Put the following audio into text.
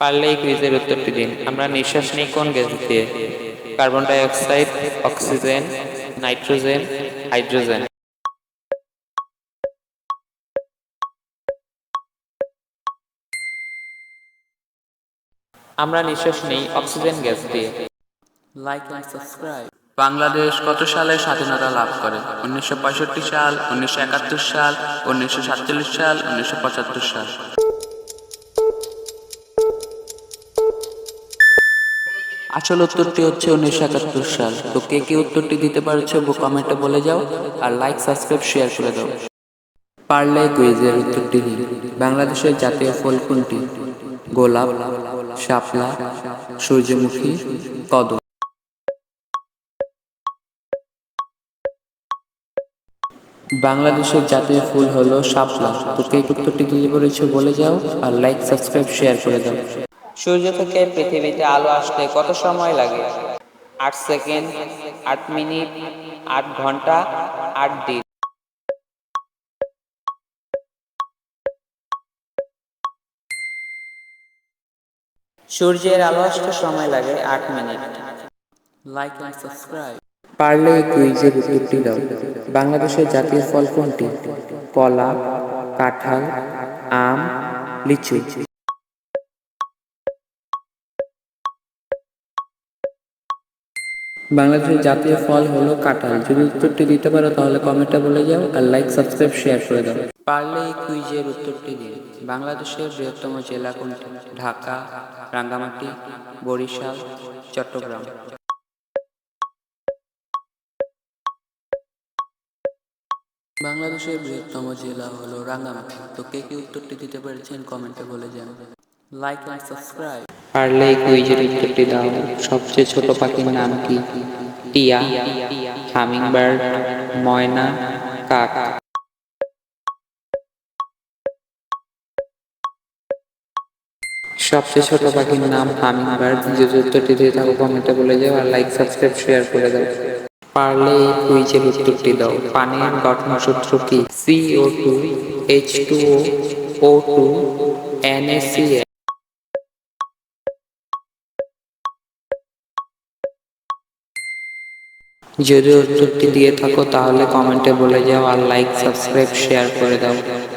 পারলে এই কুইজের উত্তরটি দিন। আমরা নিঃশ্বাস নিই কোন গ্যাস দিয়ে? Carbon dioxide oxygen, nitrogen, hydrogen. আমরা নিঃশ্বাস নিই অক্সিজেন গ্যাস দিয়ে। লাইক এন্ড সাবস্ক্রাইব বাংলাদেশ কত সালে স্বাধীনতা লাভ করে? উনিশশো পঁয়ষট্টি সাল, উনিশশো একাত্তর সাল, উনিশশো সাতচল্লিশ সাল, উনিশশো পঁচাত্তর সাল। আসল উত্তরটি হচ্ছে উনিশশো একাত্তর সাল। তো কে কে উত্তরটি দিতে পারছ কমেন্টে বলে যাও আর লাইক সাবস্ক্রাইব শেয়ার করে দাও। পারলে কুইজের উত্তরটি দিন বাংলাদেশের জাতীয় ফুল কোনটি? গোলাপ, শাপলা, সূর্যমুখী, কদম। বাংলাদেশের জাতীয় ফুল হলো শাপলা। তো কে উত্তরটি দিতে পেরেছ বলে যাও আর লাইক সাবস্ক্রাইব শেয়ার করে দাও। সূর্য থেকে পৃথিবীতে আলো আসতে কত সময় লাগে? আট সেকেন্ড, আট মিনিট, আট ঘণ্টা, আট দিন। সূর্যের আলো আসতে সময় লাগে আট মিনিট। লাইক এন্ড সাবস্ক্রাইব পারলে কুইজের উত্তরটি দাও, বাংলাদেশের জাতীয় ফল কোনটি? কলা, কাঁঠাল, আম, লিচু। বাংলাদেশের জাতীয় ফল হলো কাঁঠাল। যদি উত্তরটি দিতে পারো তাহলে কমেন্টে বলে যাও আর লাইক সাবস্ক্রাইব শেয়ার করে দাও। পারলে এই কুইজের উত্তরটি দিন। বাংলাদেশের বৃহত্তম জেলা কোনটি? ঢাকা, রাঙ্গামাটি, বরিশাল, চট্টগ্রাম। বাংলাদেশের বৃহত্তম জেলা হলো রাঙ্গামাটি। তো কে কি উত্তরটি দিতে পেরেছেন কমেন্টে বলে যান। লাইক এন্ড সাবস্ক্রাইব পারলে কুইজের উত্তরটি দাও। সবচেয়ে ছোট পাখির নাম কি? টিয়া হামিংবার্ড ময়না, কাক। সবচেয়ে ছোট পাখির নাম হামিংবার্ড যদি উত্তরটি দিয়ে থাকো, কমেন্টে বলে যাও আর লাইক সাবস্ক্রাইব শেয়ার করে দাও। পারলে কুইজের উত্তরটি দাও। পানির গঠন সূত্র কি CO two H two O two NaCl যদি উত্তরটি দিয়ে থাকো তাহলে কমেন্টে বলে যাও আর লাইক সাবস্ক্রাইব শেয়ার করে দাও।